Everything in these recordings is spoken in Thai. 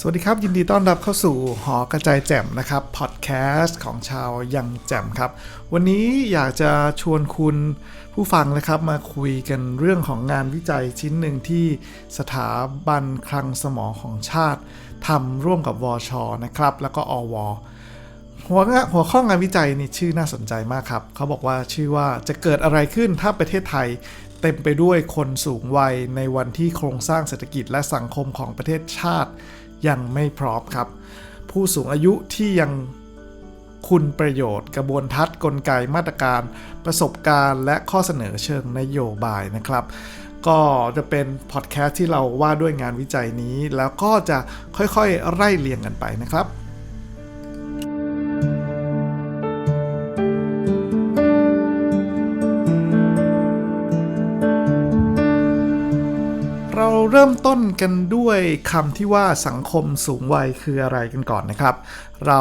สวัสดีครับ ยินดีต้อนรับเข้าสู่หอกระจายแจ่มนะครับพอดแคสต์ของชาวยังแจ่มครับ วันนี้อยากจะชวนคุณผู้ฟังนะครับมาคุยกันเรื่องของงานวิจัยชิ้นหนึ่งที่สถาบันคลังสมองของชาติทำร่วมกับวชนะครับ แล้วก็อวหัวหัวข้องานวิจัยนี่ชื่อน่าสนใจมากครับ เขาบอกว่าชื่อว่าจะเกิดอะไรขึ้นถ้าประเทศไทยเต็มไปด้วยคนสูงวัยในวันที่โครงสร้างเศรษฐกิจและสังคมของประเทศชาติ ยังไม่พร้อมครับ ผู้สูงอายุที่ยังคุณประโยชน์ กระบวนทัศน์กลไกมาตรการ ประสบการณ์ และข้อเสนอเชิงนโยบายนะครับ ก็จะเป็นพอดแคสต์ที่เราว่าด้วยงานวิจัยนี้ แล้วก็จะค่อยๆ ไล่เรียงกันไปนะครับ ต้นกันด้วยคำที่ว่าสังคมสูงวัยคืออะไรกันก่อนนะครับ เรา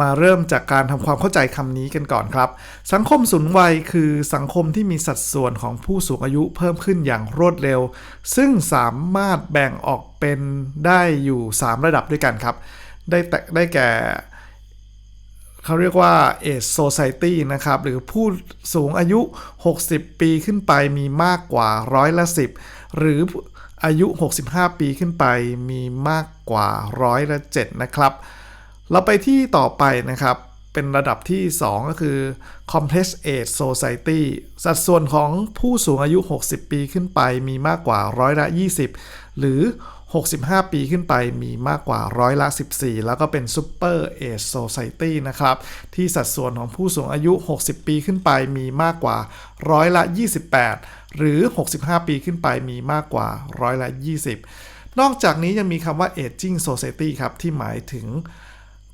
มาเริ่มจากการทำความเข้าใจคำนี้กันก่อนครับ สังคมสูงวัยคือสังคมที่มีสัดส่วนของผู้สูงอายุเพิ่มขึ้นอย่างรวดเร็ว ซึ่งสามารถแบ่งออกเป็นได้อยู่ 3 ระดับด้วยกันครับ ได้แต่ได้แก่เขาเรียกว่า age society นะครับ หรือผู้สูงอายุ 60 ปีขึ้นไปมีมากกว่าร้อยละ 10 หรือ อายุ 65 ปีขึ้นไปมีมากกว่าร้อยละ7นะครับ เราไปที่ต่อไปนะครับ เป็นระดับที่ 2 ก็คือ complex age society สัดส่วนของผู้สูงอายุ 60 ปีขึ้นไปมีมากกว่าร้อยละ 20 หรือ 65 ปีขึ้นไปมีมากกว่าร้อยละ 14 แล้วก็เป็น Super Age Society นะครับ ที่สัดส่วนของผู้สูงอายุ 60 ปีขึ้นไปมีมากกว่าร้อยละ 28 หรือ 65 ปีขึ้นไปมีมากกว่าร้อยละ 20 นอกจากนี้ยังมีคำว่า Aging Society ครับ ที่หมายถึง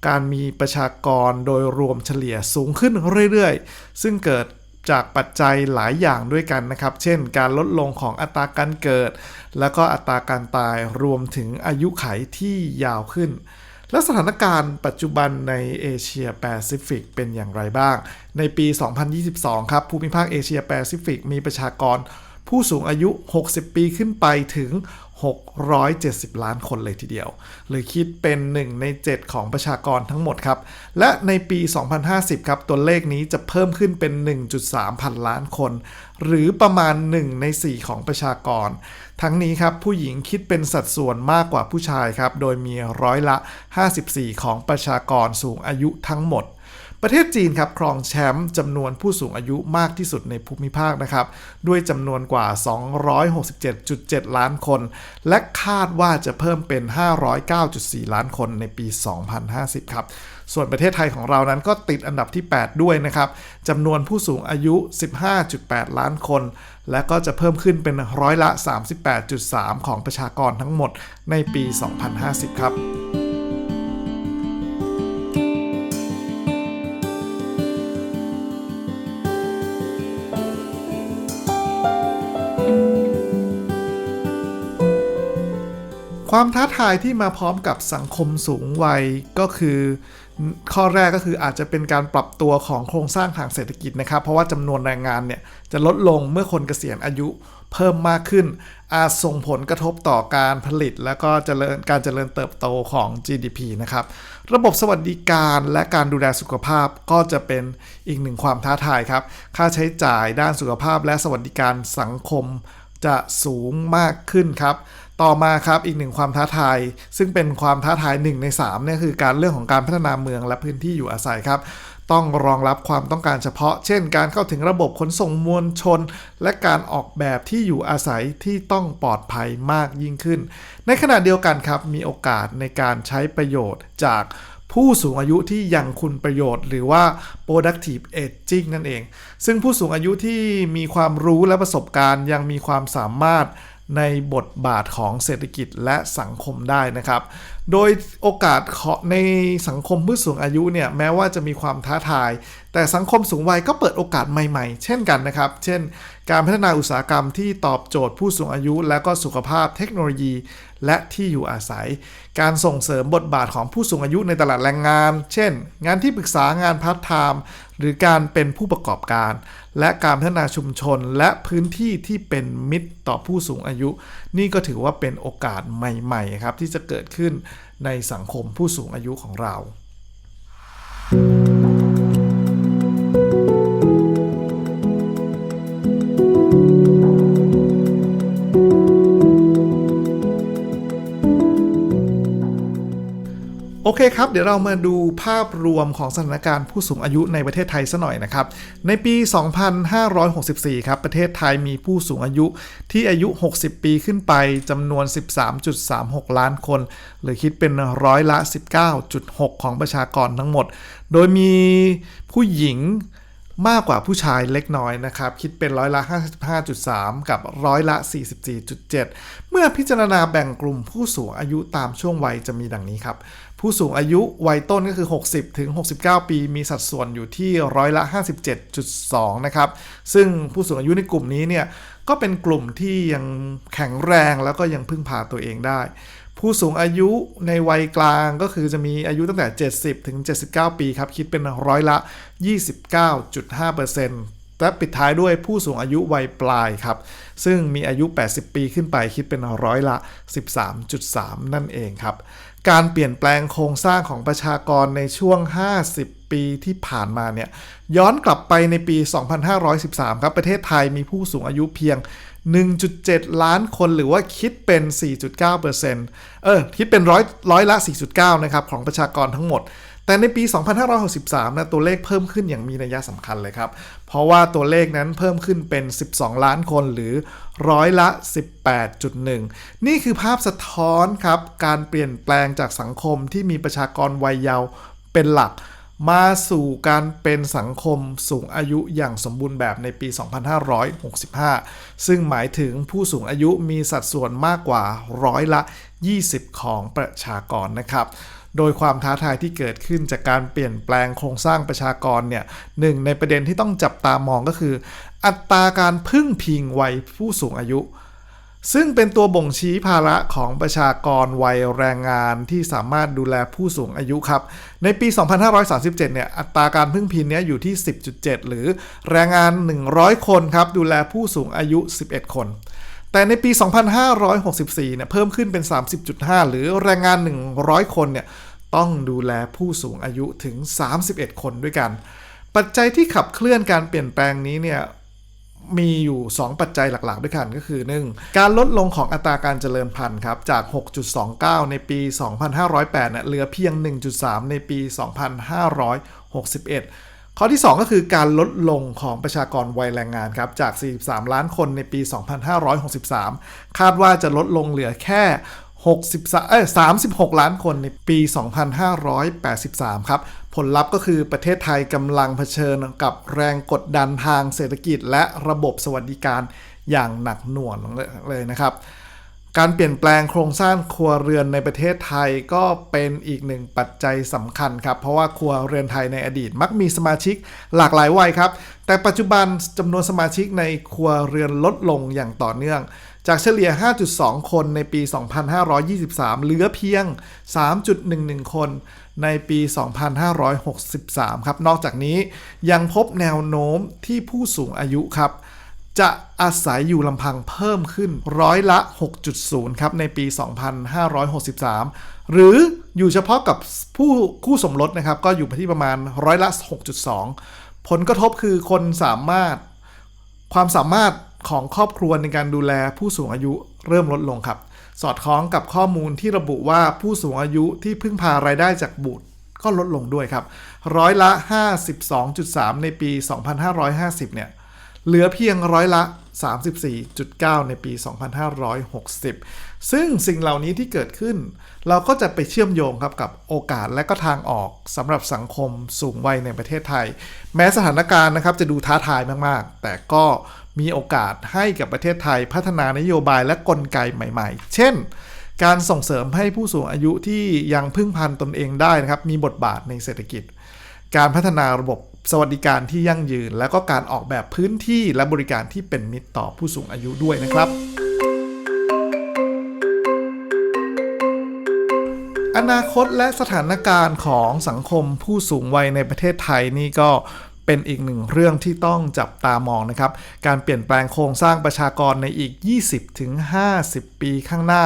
การมีประชากรโดยรวมเฉลี่ยสูงขึ้นเรื่อยๆ ซึ่งเกิดจากปัจจัยหลายอย่างด้วยกันนะครับ เช่น การลดลงของอัตราการเกิด แล้วก็อัตราการตายรวมถึงอายุไขที่ยาวขึ้น และสถานการณ์ปัจจุบันในเอเชียแปซิฟิกเป็นอย่างไรบ้าง ในปี 2022 ครับ ภูมิภาคเอเชียแปซิฟิกมีประชากรผู้สูงอายุ 60 ปีขึ้นไปถึง 670 ล้านคนเลยทีเดียว หรือคิดเป็น 1 ใน 7 ของประชากรทั้งหมดครับ และในปี 2050 ครับ ตัวเลขนี้จะเพิ่มขึ้นเป็น 1.3 พันล้านคน หรือประมาณ 1 ใน 4 ของประชากร ทั้งนี้ครับ ผู้หญิงคิดเป็นสัดส่วนมากกว่าผู้ชายครับ โดยมีร้อยละ 54 ของประชากรสูงอายุทั้งหมด ประเทศจีนครับครองแชมป์จำนวนผู้สูงอายุมากที่สุดในภูมิภาคนะครับด้วยจำนวนกว่า 267.7 ล้านคน และคาดว่าจะเพิ่มเป็น 509.4 ล้านคนในปี 2050 ครับส่วนประเทศไทยของเรานั้นก็ติดอันดับที่ 8 ด้วยนะครับจำนวนผู้สูงอายุ 15.8 ล้านคน และก็จะเพิ่มขึ้นเป็นร้อยละ 38.3 ของประชากรทั้งหมดในปี 2050 ครับ ความท้าทายที่มาพร้อมกับสังคมสูงวัยก็คือ ข้อแรกก็คืออาจจะเป็นการปรับตัวของโครงสร้างทางเศรษฐกิจนะครับ เพราะว่าจำนวนแรงงานเนี่ยจะลดลงเมื่อคนเกษียณอายุเพิ่มมากขึ้น อาจส่งผลกระทบต่อการผลิต และก็เจริญการเจริญเติบโตของ GDP นะครับ ระบบสวัสดิการและการดูแลสุขภาพก็จะเป็นอีกหนึ่งความท้าทายครับ ค่าใช้จ่ายด้านสุขภาพและสวัสดิการสังคมจะสูงมากขึ้นครับ ต่อมาครับอีกหนึ่งความท้าทาย ซึ่งเป็นความท้าทาย1ใน3เนี่ยคือการเรื่องของการพัฒนาเมืองและพื้นที่อยู่อาศัยครับ ต้องรองรับความต้องการเฉพาะ เช่น การเข้าถึงระบบขนส่งมวลชน และการออกแบบที่อยู่อาศัยที่ต้องปลอดภัยมากยิ่งขึ้น ในขณะเดียวกันครับมีโอกาสในการใช้ประโยชน์จากผู้สูงอายุที่ยังคุณประโยชน์หรือว่า productive aging นั่นเอง ซึ่งผู้สูงอายุที่มีความรู้และประสบการณ์ยังมีความสามารถ ในบทบาทของเศรษฐกิจและสังคมได้นะครับ โดยโอกาสในสังคมผู้สูงอายุเนี่ยแม้ว่าจะมีความท้าทาย แต่สังคมสูงวัยก็เปิดโอกาสใหม่ๆ เช่นกันนะครับ เช่น การพัฒนาอุตสาหกรรมที่ตอบโจทย์ผู้สูงอายุ และก็สุขภาพเทคโนโลยี และที่อยู่อาศัย การส่งเสริมบทบาทของผู้สูงอายุในตลาดแรงงาน เช่น งานที่ปรึกษางานพาร์ทไทม์หรือการเป็นผู้ประกอบการ และการพัฒนาชุมชนและพื้นที่ที่เป็นมิตรต่อผู้สูงอายุ นี่ก็ถือว่าเป็นโอกาสใหม่ๆครับที่จะเกิดขึ้นในสังคมผู้สูงอายุของเรา โอเคครับ เดี๋ยวเรามาดูภาพรวมของสถานการณ์ผู้สูงอายุในประเทศไทยซะหน่อยนะครับ ในปี 2564 ครับ ประเทศไทยมีผู้สูงอายุที่อายุ 60 ปีขึ้นไปจำนวน 13.36 ล้านคน หรือคิดเป็นร้อยละ 19.6 ของประชากรทั้งหมด โดยมีผู้หญิงมากกว่าผู้ชายเล็กน้อยนะครับ คิดเป็นร้อยละ 55.3 กับร้อยละ 44.7 เมื่อพิจารณาแบ่งกลุ่มผู้สูงอายุตามช่วงวัยจะมีดังนี้ครับ ผู้สูงอายุวัยต้นก็คือ 60 ถึง 69 ปี มีสัดส่วนอยู่ที่ร้อยละ 57.2 นะครับ ซึ่งผู้สูงอายุในกลุ่มนี้เนี่ยก็เป็นกลุ่มที่ยังแข็งแรงแล้วก็ยังพึ่งพาตัวเองได้ ผู้สูงอายุในวัยกลางก็คือจะมีอายุตั้งแต่ 70 ถึง 79 ปีครับ คิดเป็นร้อยละ 29.5% และปิดท้ายด้วยผู้สูงอายุวัยปลายครับ ซึ่งมีอายุ 80 ปีขึ้นไปคิดเป็นร้อยละ 13.3 นั่นเองครับ การเปลี่ยนแปลงโครงสร้างของประชากรในช่วง 50 ปีที่ผ่านมาเนี่ยย้อนกลับไปในปี 2513 ครับ ประเทศไทยมีผู้สูงอายุเพียง 1.7 ล้านคนหรือว่าคิดเป็น 4.9%เออคิดเป็นร้อยร้อยละ 4.9 นะครับของประชากรทั้งหมด แต่ในปี 2563 นะตัวเลขเพิ่มขึ้นอย่างมีนัยสำคัญเลยครับ เพราะว่าตัวเลขนั้นเพิ่มขึ้นเป็น 12 ล้านคนหรือร้อยละ 18.1 นี่คือภาพสะท้อนครับ การเปลี่ยนแปลงจากสังคมที่มีประชากรวัยเยาว์เป็นหลักมาสู่การเป็นสังคมสูงอายุอย่างสมบูรณ์แบบในปี 2565 ซึ่งหมายถึงผู้สูงอายุมีสัดส่วนมากกว่าร้อยละ 20 ของประชากรนะครับ โดยความท้าทายที่เกิดขึ้นจากการเปลี่ยนแปลงโครงสร้างประชากรเนี่ยหนึ่งในประเด็นที่ต้องจับตามองก็คือ อัตราการพึ่งพิงวัยผู้สูงอายุ ซึ่งเป็นตัวบ่งชี้ภาระของประชากรวัยแรงงานที่สามารถดูแลผู้สูงอายุครับ ในปี 2537 เนี่ยอัตราการพึ่งพิงเนี้ยอยู่ที่ 10.7 หรือแรงงาน 100 คนครับดูแลผู้สูงอายุ 11 คน แต่ในปี 2564 เนี่ยเพิ่มขึ้นเป็น 30.5 หรือแรงงาน 100 คนเนี่ยต้องดูแลผู้สูงอายุถึง 31 คนด้วยกัน ปัจจัยที่ขับเคลื่อนการเปลี่ยนแปลงนี้เนี่ยมีอยู่ 2 ปัจจัยหลักๆ ด้วยกันก็คือ 1. การลดลงของอัตราการเจริญพันธุ์ครับ จาก 6.29 ในปี 2508เนี่ยเหลือเพียง 1.3 ในปี 2561 ข้อที่ 2 ก็คือการลดลงของประชากรวัยแรงงานครับ จาก 43 ล้านคนในปี 2563 คาดว่าจะลดลงเหลือแค่63เอ้ย36 ล้านคนในปี 2583 ครับ ผลลัพธ์ก็คือประเทศไทยกำลังเผชิญกับแรงกดดันทางเศรษฐกิจและระบบสวัสดิการอย่างหนักหน่วงเลยนะครับ การเปลี่ยนแปลงโครงสร้างครัวเรือนในประเทศไทยก็เป็นอีกหนึ่งปัจจัยสำคัญครับ เพราะว่าครัวเรือนไทยในอดีตมักมีสมาชิกหลากหลายวัยครับ แต่ปัจจุบันจำนวนสมาชิกในครัวเรือนลดลงอย่างต่อเนื่อง จากเฉลี่ย 5.2 คนในปี 2523 เหลือเพียง 3.11 คนในปี 2563 ครับ นอกจากนี้ยังพบแนวโน้มที่ผู้สูงอายุครับ จะอาศัยอยู่ลำพังเพิ่มขึ้นร้อยละ 6.0 ครับ ในปี 2563 หรืออยู่เฉพาะกับผู้คู่สมรสนะครับ ก็อยู่ที่ประมาณร้อยละ 6.2 ผลกระทบคือคนสามารถความสามารถของครอบครัวในการดูแลผู้สูงอายุเริ่มลดลงครับ สอดคล้องกับข้อมูลที่ระบุว่าผู้สูงอายุที่พึ่งพารายได้จากบุตรก็ลดลงด้วยครับ ร้อยละ 52.3 ในปี 2550 เนี่ย เหลือเพียงร้อยละ 34.9 ในปี 2560 ซึ่งสิ่งเหล่านี้ที่เกิดขึ้น เราก็จะไปเชื่อมโยงครับกับโอกาสและก็ทางออกสำหรับสังคมสูงวัยในประเทศไทย แม้สถานการณ์นะครับจะดูท้าทายมาก ๆ แต่ก็มีโอกาสให้กับประเทศไทยพัฒนานโยบายและกลไกใหม่ ๆ เช่น การส่งเสริมให้ผู้สูงอายุที่ยังพึ่งพันตนเองได้นะครับ มีบทบาทในเศรษฐกิจ การพัฒนาระบบ สวัสดิการที่ยั่งยืน แล้วก็การออกแบบพื้นที่และบริการที่เป็นมิตรต่อผู้สูงอายุด้วยนะครับอนาคตและสถานการณ์ของสังคมผู้สูงวัยในประเทศไทยนี่ก็เป็นอีกหนึ่งเรื่องที่ต้องจับตามองนะครับ การเปลี่ยนแปลงโครงสร้างประชากรในอีก 20-50 ปีข้างหน้า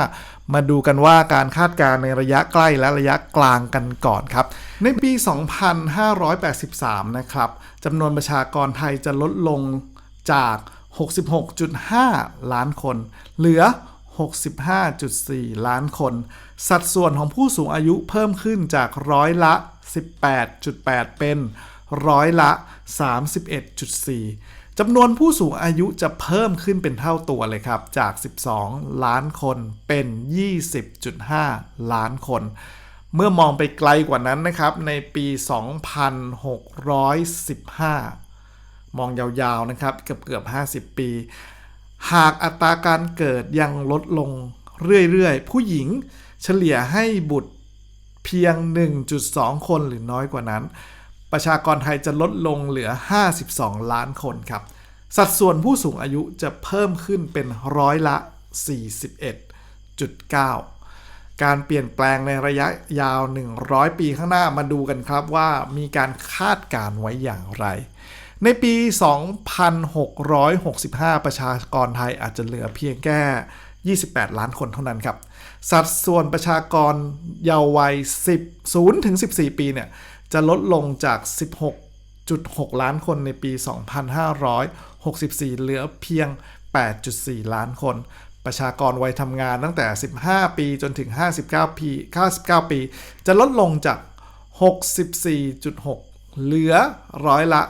มาดูกันว่าการคาดการณ์ในระยะใกล้และระยะกลางกันก่อนครับ ในปี 2583 นะครับจำนวนประชากรไทยจะลดลงจาก 66.5 ล้านคน เหลือ 65.4 ล้านคน สัดส่วนของผู้สูงอายุเพิ่มขึ้นจากร้อยละ 18.8 เป็นร้อยละ 31.4 จำนวนผู้สูงอายุจะเพิ่มขึ้นเป็นเท่าตัวเลยครับ จาก 12 ล้านคนเป็น 20.5 ล้านคน เมื่อมองไปไกลกว่านั้นนะครับ ในปี 2615 มองยาวๆนะครับ เกือบเกือบ 50 ปี หากอัตราการเกิดยังลดลงเรื่อยๆ ผู้หญิงเฉลี่ยให้บุตรเพียง 1.2 คนหรือน้อยกว่านั้น ประชากรไทยจะลดลงเหลือ 52 ล้านคนครับ สัดส่วนผู้สูงอายุจะเพิ่มขึ้นเป็นร้อยละ 41.9 การเปลี่ยนแปลงในระยะยาว 100 ปีข้างหน้ามาดูกันครับว่ามีการคาดการไว้อย่างไร ในปี 2665 ประชากรไทยอาจจะเหลือเพียงแค่ 28 ล้านคนเท่านั้นครับ สัดส่วนประชากรเยาว์วัย 10 0ถึง14 ปีเนี่ย จะลดลงจาก 16.6 ล้านคนในปี 2564 เหลือเพียง 8.4 ล้านคน ประชากรวัยทำงานตั้งแต่ 15 ปีจนถึง 59 ปี 99 ปี จะลดลงจาก 64.6เหลือร้อยละ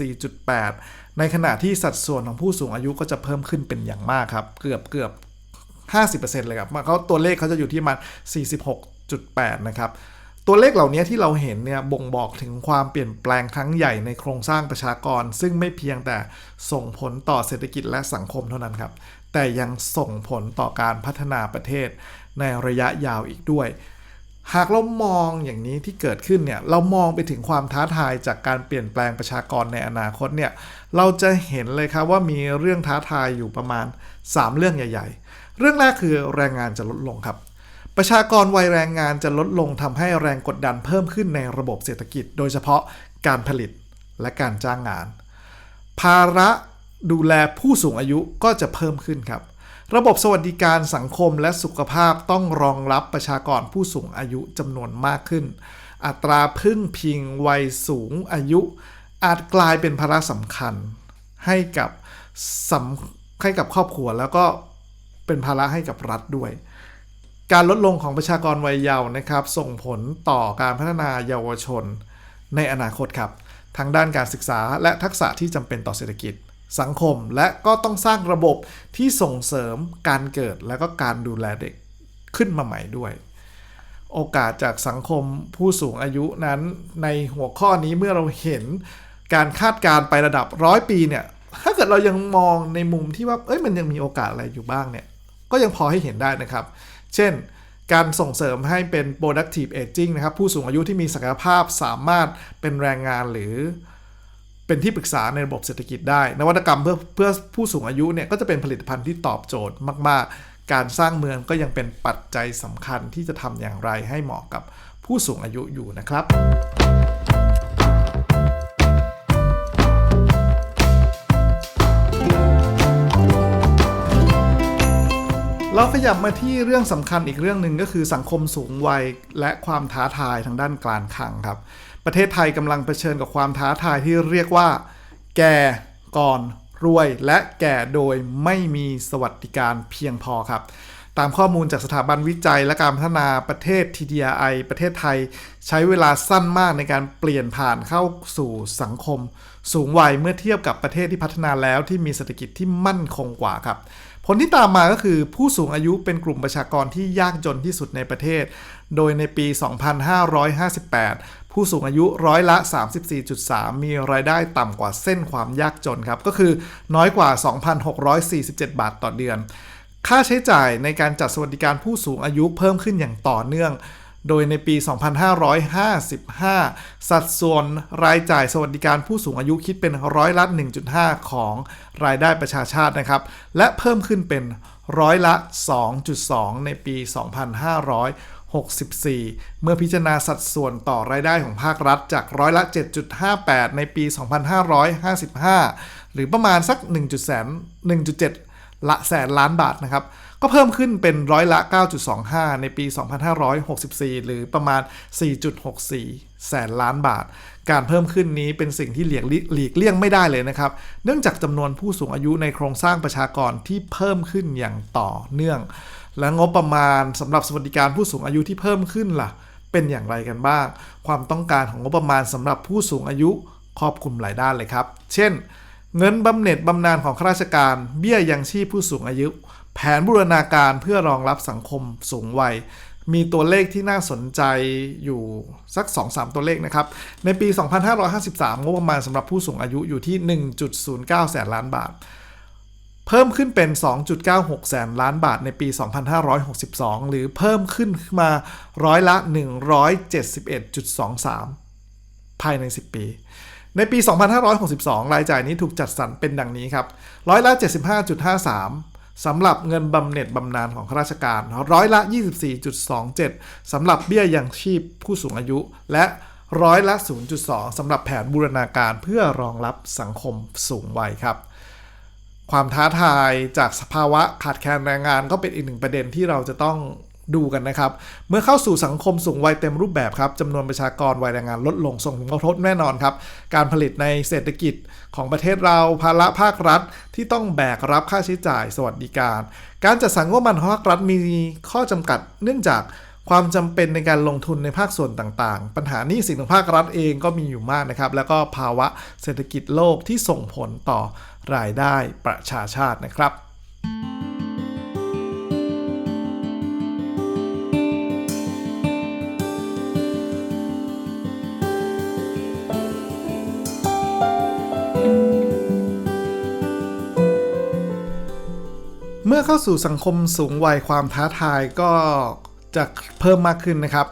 44.8 ในขณะที่สัดส่วนของผู้สูงอายุก็จะเพิ่มขึ้นเป็นอย่างมากครับ เกือบเกือบ 50%เลยครับเขาตัวเลขเขาจะอยู่ที่ประมาณ46.8 นะครับ ตัวเลขเหล่านี้ที่เราเห็นเนี่ยบ่งบอกถึงความเปลี่ยนแปลงครั้งใหญ่ในโครงสร้างประชากร ซึ่งไม่เพียงแต่ส่งผลต่อเศรษฐกิจและสังคมเท่านั้นครับ แต่ยังส่งผลต่อการพัฒนาประเทศในระยะยาวอีกด้วย หากเรามองอย่างนี้ที่เกิดขึ้นเนี่ยเรามองไปถึงความท้าทายจากการเปลี่ยนแปลงประชากรในอนาคตเนี่ยเราจะเห็นเลยครับว่ามีเรื่องท้าทายอยู่ประมาณ 3 เรื่องใหญ่ ๆ เรื่องแรกคือแรงงานจะลดลงครับ ประชากรวัยแรงงานจะลดลงทำให้แรงกดดันเพิ่มขึ้นในระบบเศรษฐกิจ โดยเฉพาะการผลิตและการจ้างงาน ภาระดูแลผู้สูงอายุก็จะเพิ่มขึ้นครับ ระบบสวัสดิการสังคมและสุขภาพต้องรองรับประชากรผู้สูงอายุจำนวนมากขึ้น อัตราพึ่งพิงวัยสูงอายุ อาจกลายเป็นภาระสำคัญ ให้กับให้กับครอบครัวแล้วก็เป็นภาระให้กับรัฐด้วย การลดลงของประชากรวัยเยาว์นะครับ ส่งผลต่อการพัฒนาเยาวชน ในอนาคตครับทางด้านการศึกษาและทักษะที่จำเป็นต่อเศรษฐกิจ สังคมและก็ต้องสร้างระบบที่ส่งเสริมการเกิดและก็การดูแลเด็กขึ้นมาใหม่ด้วย โอกาสจากสังคมผู้สูงอายุนั้นในหัวข้อนี้เมื่อเราเห็นการคาดการณ์ไประดับร้อยปีเนี่ยถ้าเกิดเรายังมองในมุมที่ว่าเอ้ยมันยังมีโอกาสอะไรอยู่บ้างเนี่ยก็ยังพอให้เห็นได้นะครับ เช่น การส่งเสริมให้เป็น productive aging นะครับ ผู้สูงอายุที่มีศักยภาพสามารถเป็นแรงงานหรือเป็นที่ปรึกษาในระบบเศรษฐกิจได้ นวัตกรรมเพื่อเพื่อผู้สูงอายุเนี่ยก็จะเป็นผลิตภัณฑ์ที่ตอบโจทย์มาก ๆ การสร้างเมืองก็ยังเป็นปัจจัยสำคัญที่จะทำอย่างไรให้เหมาะกับผู้สูงอายุอยู่นะครับ เราขยับมาที่เรื่องสำคัญอีกเรื่องหนึ่งก็คือสังคมสูงวัยและความท้าทายทางด้านการคลังครับ ประเทศไทยกำลังเผชิญกับความท้าทายที่เรียกว่า แก่ก่อนรวย และแก่โดยไม่มีสวัสดิการเพียงพอครับ ตามข้อมูลจากสถาบันวิจัยและการพัฒนาประเทศ TDI ประเทศไทย ใช้เวลาสั้นมากในการเปลี่ยนผ่านเข้าสู่สังคม สูงวัยเมื่อเทียบกับประเทศที่พัฒนาแล้วที่มีเศรษฐกิจที่มั่นคงกว่าครับ ผลที่ตามมาก็คือผู้สูงอายุเป็นกลุ่มประชากรที่ยากจนที่สุดในประเทศ โดยในปี 2558 ผู้สูงอายุร้อยละ 34.3 มีรายได้ต่ำกว่าเส้นความยากจนครับ ก็คือน้อยกว่า 2,647 บาทต่อเดือน ค่าใช้จ่ายในการจัดสวัสดิการผู้สูงอายุเพิ่มขึ้นอย่างต่อเนื่อง โดยในปี 2555 สัดส่วนรายจ่ายสวัสดิการผู้สูงอายุคิดเป็นร้อยละ 1.5 ของรายได้ประชาชาตินะครับ และเพิ่มขึ้นเป็นร้อยละ 2.2 ในปี 2564 เมื่อพิจารณาสัดส่วนต่อรายได้ของภาครัฐจากร้อยละ 7.58 ในปี 2555 หรือประมาณสัก1.7 1.7 ละแสนล้านบาทนะครับ ก็เพิ่มขึ้นเป็นร้อยละ 9.25 ในปี 2564 หรือประมาณ 4.64 แสนล้านบาท การเพิ่มขึ้นนี้เป็นสิ่งที่หลีกหลีกเลี่ยงไม่ได้เลยนะครับ เนื่องจากจำนวนผู้สูงอายุในโครงสร้างประชากรที่เพิ่มขึ้นอย่างต่อเนื่อง และงบประมาณสำหรับสวัสดิการผู้สูงอายุที่เพิ่มขึ้นล่ะ เป็นอย่างไรกันบ้าง ความต้องการของงบประมาณสำหรับผู้สูงอายุครอบคลุมหลายด้านเลยครับ เช่น เงินบำเหน็จบำนาญของข้าราชการ เบี้ยยังชีพผู้สูงอายุ แผนบูรณาการเพื่อรองรับสังคมสูงวัย มีตัวเลขที่น่าสนใจอยู่สัก 2-3 ตัวเลขนะครับ ในปี 2553 งบประมาณสำหรับผู้สูงอายุอยู่ที่ 1.09 แสนล้านบาท เพิ่มขึ้นเป็น 2.96 แสนล้านบาทในปี 2562 หรือเพิ่มขึ้นมาร้อยละ 171.23 ภายใน 10 ปี ในปี 2562 รายจ่ายนี้ถูกจัดสรรเป็นดังนี้ครับร้อยละ 75.53 สำหรับเงินบำเหน็จบำนาญของข้าราชการ ร้อยละ 24.27 สำหรับเบี้ยยังชีพผู้สูงอายุ และร้อยละ 0.2 สำหรับแผนบูรณาการเพื่อรองรับสังคมสูงวัยครับ ความท้าทายจากสภาวะขาดแคลนแรงงานก็เป็นอีกหนึ่งประเด็นที่เราจะต้อง ดูกันนะครับ เมื่อเข้าสู่สังคมสูงวัยเต็มรูปแบบครับจำนวนประชากรวัยแรงงานลดลงส่งผลกระทบแน่นอนครับ การผลิตในเศรษฐกิจของประเทศเราภาระภาครัฐที่ต้องแบกรับค่าใช้จ่ายสวัสดิการ การจัดสรรงบประมาณของภาครัฐมีข้อจำกัด เนื่องจากความจำเป็นในการลงทุนในภาคส่วนต่างๆ ปัญหานี้สินของภาครัฐเองก็มีอยู่มากนะครับ แล้วก็ภาวะเศรษฐกิจโลกที่ส่งผลต่อรายได้ประชาชาตินะครับ อเข้าสู่สังคมสูงวัยความท้าทายก็จะเพิ่มมากขึ้นนะครับ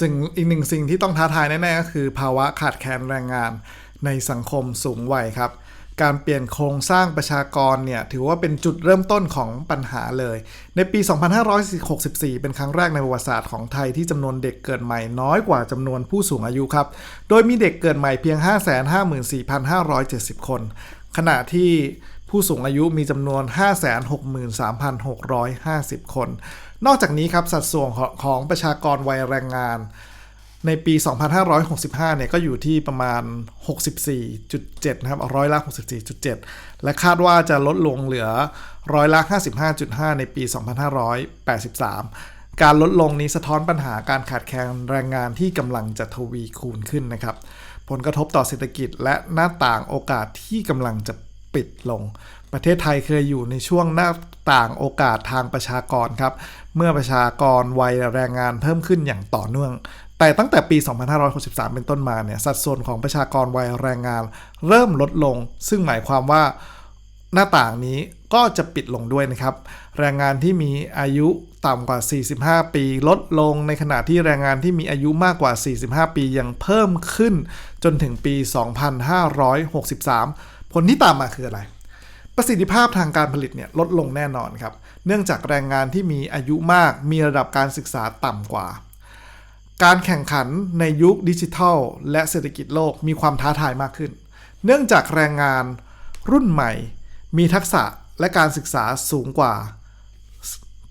สิ่งอีกหนึ่งสิ่งที่ต้องท้าทายแน่ๆก็คือภาวะขาดแคลนแรงงานในสังคมสูงวัยครับ การเปลี่ยนโครงสร้างประชากรเนี่ยถือว่าเป็นจุดเริ่มต้นของปัญหาเลย ในปี 2564 เป็นครั้งแรกในประวัติศาสตร์ของไทยที่จำนวนเด็กเกิดใหม่น้อยกว่าจำนวนผู้สูงอายุครับ โดยมีเด็กเกิดใหม่เพียง 554,570 คน ขณะที่ ผู้สูงอายุมีจำนวน 563,650 คน นอกจากนี้ครับสัดส่วนของประชากรวัยแรงงาน ในปี 2565 เนี่ยก็อยู่ที่ประมาณ 64.7 นะครับร้อยละ 64.7 และคาดว่าจะลดลงเหลือร้อยละ 55.5 ในปี 2583 การลดลงนี้สะท้อนปัญหาการขาดแคลนแรงงานที่กำลังจะทวีคูณขึ้นนะครับ ผลกระทบต่อเศรษฐกิจและหน้าต่างโอกาสที่กำลังจะ ปิดลง ประเทศไทยเคยอยู่ในช่วงหน้าต่างโอกาสทางประชากรครับ เมื่อประชากรวัยแรงงานเพิ่มขึ้นอย่างต่อเนื่อง แต่ตั้งแต่ปี 2563 เป็นต้นมาเนี่ยสัดส่วนของประชากรวัยแรงงาน เริ่มลดลง ซึ่งหมายความว่าหน้าต่างนี้ก็จะปิดลงด้วยนะครับ แรงงานที่มีอายุต่ำกว่า 45 ปี ลดลงในขณะที่แรงงานที่มีอายุมากกว่า 45 ปียังเพิ่มขึ้นจนถึงปี 2563 ผลที่ตามมาคืออะไร ประสิทธิภาพทางการผลิตเนี่ยลดลงแน่นอนครับ เนื่องจากแรงงานที่มีอายุมากมีระดับการศึกษาต่ำกว่า การแข่งขันในยุคดิจิทัล และเศรษฐกิจโลกมีความท้าทายมากขึ้น เนื่องจากแรงงานรุ่นใหม่ มีทักษะและการศึกษาสูงกว่า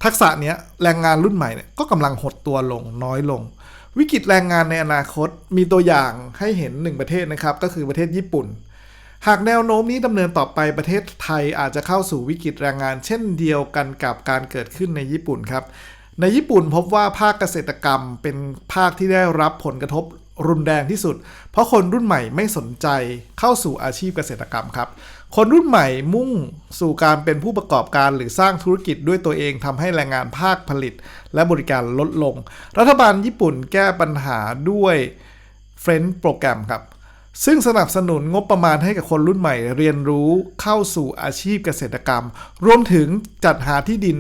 ทักษะเนี้ยแรงงานรุ่นใหม่เนี่ยก็กำลังหดตัวลงน้อยลง วิกฤตแรงงานในอนาคตมีตัวอย่างให้เห็นหนึ่งประเทศนะครับ ก็คือประเทศญี่ปุ่น หากแนวโน้มนี้ดำเนินต่อไปประเทศไทยอาจจะเข้าสู่วิกฤตแรงงาน เช่นเดียวกันกับการเกิดขึ้นในญี่ปุ่นครับ ในญี่ปุ่นพบว่าภาคเกษตรกรรมเป็นภาคที่ได้รับผลกระทบรุนแรงที่สุด เพราะคนรุ่นใหม่ไม่สนใจเข้าสู่อาชีพเกษตรกรรมครับ คนรุ่นใหม่มุ่งสู่การเป็นผู้ประกอบการหรือสร้างธุรกิจด้วยตัวเองทำให้แรงงานภาคผลิต และบริการลดลง รัฐบาลญี่ปุ่นแก้ปัญหาด้วยเฟรนด์โปรแกรมครับ ซึ่งสนับสนุนงบประมาณให้กับคนรุ่นใหม่ เรียนรู้เข้าสู่อาชีพเกษตรกรรม รวมถึงจัดหาที่ดิน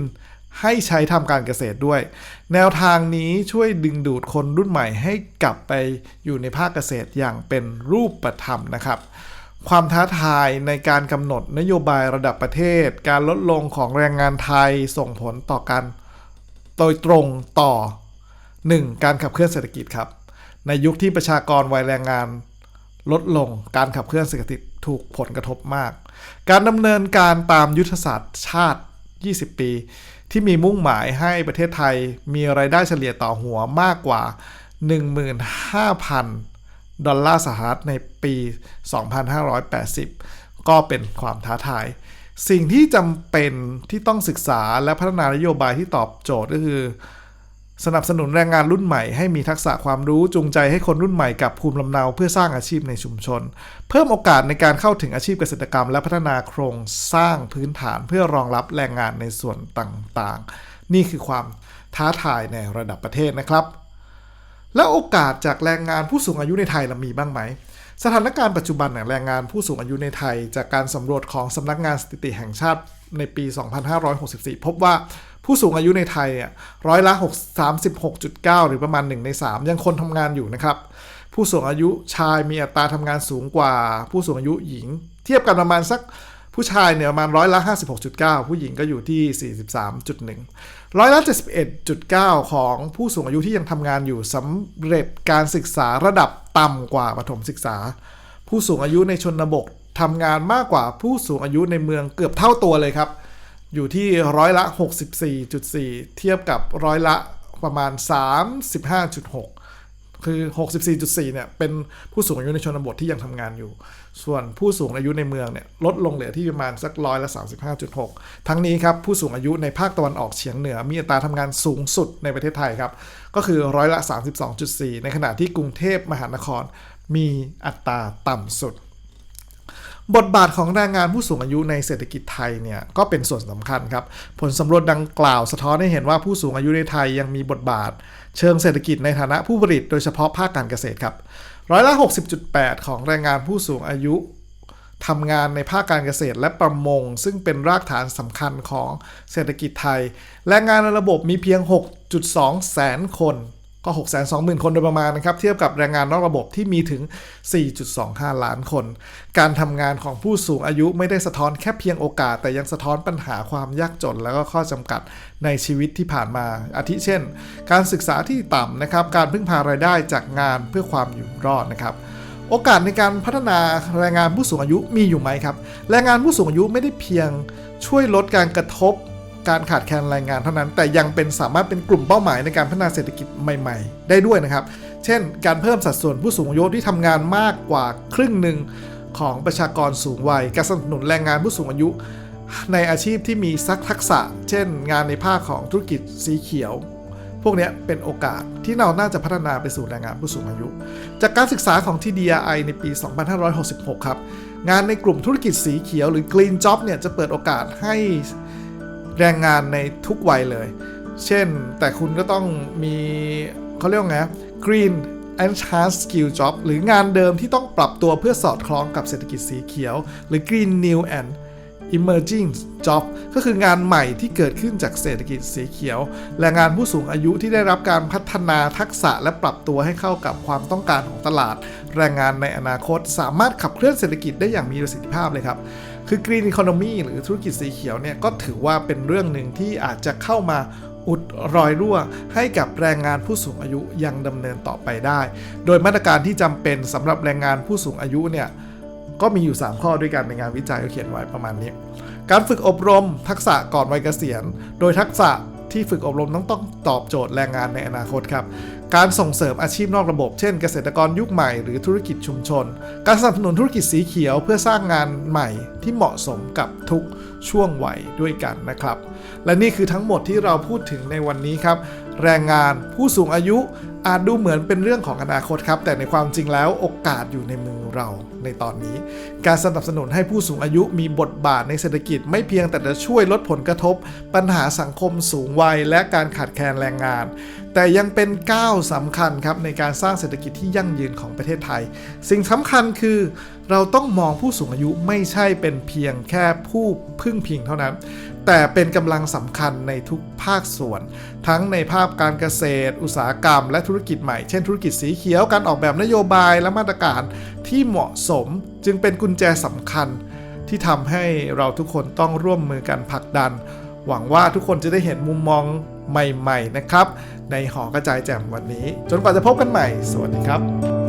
ให้ใช้ทำการเกษตรด้วย แนวทางนี้ช่วยดึงดูดคนรุ่นใหม่ให้กลับไปอยู่ในภาคเกษตรอย่างเป็นรูปธรรมนะครับ ความท้าทายในการกำหนดนโยบายระดับประเทศ การลดลงของแรงงานไทยส่งผลต่อการโดยตรงต่อ 1. การขับเคลื่อนเศรษฐกิจครับ ในยุคที่ประชากรวัยแรงงาน ลดลงการขับเคลื่อนเศรษฐกิจถูกผลกระทบมาก การดำเนินการตามยุทธศาสตร์ชาติ 20 ปี ที่มีมุ่งหมายให้ประเทศไทยมีรายได้เฉลี่ยต่อหัวมากกว่า 15,000 ดอลลาร์สหรัฐในปี 2580 ก็เป็นความท้าทาย สิ่งที่จำเป็นที่ต้องศึกษาและพัฒนานโยบายที่ตอบโจทย์ก็คือ สนับสนุนแรงงานรุ่นใหม่ให้มีทักษะความรู้จูงใจให้คนรุ่นใหม่กับภูมิลำเนาเพื่อสร้างอาชีพในชุมชน เพิ่มโอกาสในการเข้าถึงอาชีพเกษตรกรรม และพัฒนาโครงสร้างพื้นฐานเพื่อรองรับแรงงานในส่วนต่างๆ นี่คือความท้าทายในระดับประเทศนะครับ แล้วโอกาสจากแรงงานผู้สูงอายุในไทยเรามีบ้างไหมสถานการณ์ปัจจุบันของแรงงานผู้สูงอายุในไทย จากการสำรวจของสำนักงานสถิติแห่งชาติในปี 2564 พบว่า ผู้สูงอายุในไทยเนี่ยร้อยละ6 36.9 หรือประมาณ 1 ใน 3 ยังคนทำงานอยู่นะครับ ผู้สูงอายุชายมีอัตราทำงานสูงกว่า ผู้สูงอายุหญิง เทียบกันประมาณสักผู้ชายเนี่ยประมาณร้อยละ 56.9 ผู้หญิงก็อยู่ที่ 43.1 ร้อยละ 71.9 ของผู้สูงอายุที่ยังทำงานอยู่สำเร็จการศึกษาระดับต่ำกว่าประถมศึกษา ผู้สูงอายุในชนบททำงานมากกว่าผู้สูงอายุในเมืองเกือบเท่าตัวเลยครับ อยู่ที่ร้อยละ 64.4 เทียบกับร้อยละประมาณ 35.6 คือ 64.4 เนี่ย เป็นผู้สูงอายุในชนบทที่ยังทำงานอยู่ ส่วนผู้สูงอายุในเมืองเนี่ย ลดลงเหลือที่ประมาณสักร้อยละ 35.6 ทั้งนี้ครับ ผู้สูงอายุในภาคตะวันออกเฉียงเหนือ มีอัตราทำงานสูงสุดในประเทศไทยครับ ก็คือร้อยละ 32.4 ในขณะที่กรุงเทพมหานคร มีอัตราต่ำสุด บทบาทของแรงงานผู้สูงอายุในเศรษฐกิจไทยเนี่ยก็เป็นส่วนสำคัญครับ ผลสำรวจดังกล่าวสะท้อนให้เห็นว่าผู้สูงอายุในไทยยังมีบทบาท เชิงเศรษฐกิจในฐานะผู้ผลิตโดยเฉพาะภาคการเกษตรครับร้อยละ60.8 ของแรงงานผู้สูงอายุทำงานในภาคการเกษตรและประมง ซึ่งเป็นรากฐานสำคัญของเศรษฐกิจไทย แรงงานในระบบมีเพียง 6.2 แสนคน ก็ 620,000 คนโดยประมาณนะครับเทียบกับแรงงานนอกระบบที่มีถึง 4.25 ล้านคน การทำงานของผู้สูงอายุไม่ได้สะท้อนแค่เพียงโอกาส แต่ยังสะท้อนปัญหาความยากจน แล้วก็ข้อจำกัดในชีวิตที่ผ่านมา อาทิเช่น การศึกษาที่ต่ำนะครับการพึ่งพารายได้จากงานเพื่อความอยู่รอดนะครับโอกาสในการพัฒนาแรงงานผู้สูงอายุมีอยู่ไหมครับ แรงงานผู้สูงอายุไม่ได้เพียงช่วยลดการกระทบ การขาดแคลนแรงงานเท่านั้น แต่ยังเป็นสามารถเป็นกลุ่มเป้าหมายในการพัฒนาเศรษฐกิจใหม่ๆ ได้ด้วยนะครับ เช่น การเพิ่มสัดส่วนผู้สูงอายุที่ทำงานมากกว่าครึ่งหนึ่งของประชากรสูงวัย การสนับสนุนแรงงานผู้สูงอายุ ในอาชีพที่มีซักทักษะ เช่น งานในภาคของธุรกิจสีเขียว พวกนี้เป็นโอกาสที่เราน่าจะพัฒนาไปสู่แรงงานผู้สูงอายุ จากการศึกษาของ TDI ในปี 2566 ครับ งานในกลุ่มธุรกิจสีเขียวหรือ Green Job เนี่ยจะเปิดโอกาสให้ แรงงานในทุกวัยเลย เช่นแต่คุณก็ต้องมีเขาเรียกว่าไง Green Enhanced Skill Job หรืองานเดิมที่ต้องปรับตัวเพื่อสอดคล้องกับเศรษฐกิจสีเขียว หรือ Green New and Emerging Job ก็คืองานใหม่ที่เกิดขึ้นจากเศรษฐกิจสีเขียวแรงงานผู้สูงอายุที่ได้รับการพัฒนาทักษะและปรับตัวให้เข้ากับความต้องการของตลาด แรงงานในอนาคตสามารถขับเคลื่อนเศรษฐกิจได้อย่างมีประสิทธิภาพเลยครับ คือ Green Economy หรือธุรกิจสีเขียวเนี่ยก็ถือว่าเป็นเรื่องหนึ่งที่อาจจะเข้ามาอุดรอยรั่วให้กับแรงงานผู้สูงอายุยังดำเนินต่อไปได้ โดยมาตรการที่จำเป็นสำหรับแรงงานผู้สูงอายุเนี่ยก็มีอยู่ 3 ข้อด้วยกันในงานวิจัยเขียนไว้ประมาณนี้ การฝึกอบรมทักษะก่อนวัยเกษียณ โดยทักษะที่ฝึกอบรมต้องต้องตอบโจทย์แรงงานในอนาคตครับ การส่งเสริมอาชีพนอกระบบ เช่นเกษตรกรยุคใหม่หรือธุรกิจชุมชน การสนับสนุนธุรกิจสีเขียวเพื่อสร้างงานใหม่ที่เหมาะสมกับทุกช่วงวัยด้วยกันนะครับ และนี่คือทั้งหมดที่เราพูดถึงในวันนี้ครับ แรงงานผู้สูงอายุ อาจดูเหมือนเป็นเรื่องของอนาคตครับ แต่ในความจริงแล้วโอกาสอยู่ในมือเราในตอนนี้ การสนับสนุนให้ผู้สูงอายุมีบทบาทในเศรษฐกิจไม่เพียงแต่จะช่วยลดผลกระทบ ปัญหาสังคมสูงวัย และการขาดแคลนแรงงาน แต่ยังเป็นก้าวสำคัญครับในการสร้างเศรษฐกิจที่ยั่งยืนของประเทศไทย สิ่งสำคัญคือ เราต้องมองผู้สูงอายุไม่ใช่เป็นเพียงแค่ผู้พึ่งพิงเท่านั้น แต่เป็นกำลังสำคัญในทุกภาคส่วน ทั้งในภาพการเกษตร อุตสาหกรรม และธุรกิจใหม่ เช่นธุรกิจสีเขียว การออกแบบนโยบายและมาตรการที่เหมาะสม จึงเป็นกุญแจสำคัญ ที่ทำให้เราทุกคนต้องร่วมมือกันผลักดัน หวังว่าทุกคนจะได้เห็นมุมมองใหม่ ๆ นะครับ ในหอกระจายแจ่มวันนี้ จนกว่าจะพบกันใหม่ สวัสดีครับ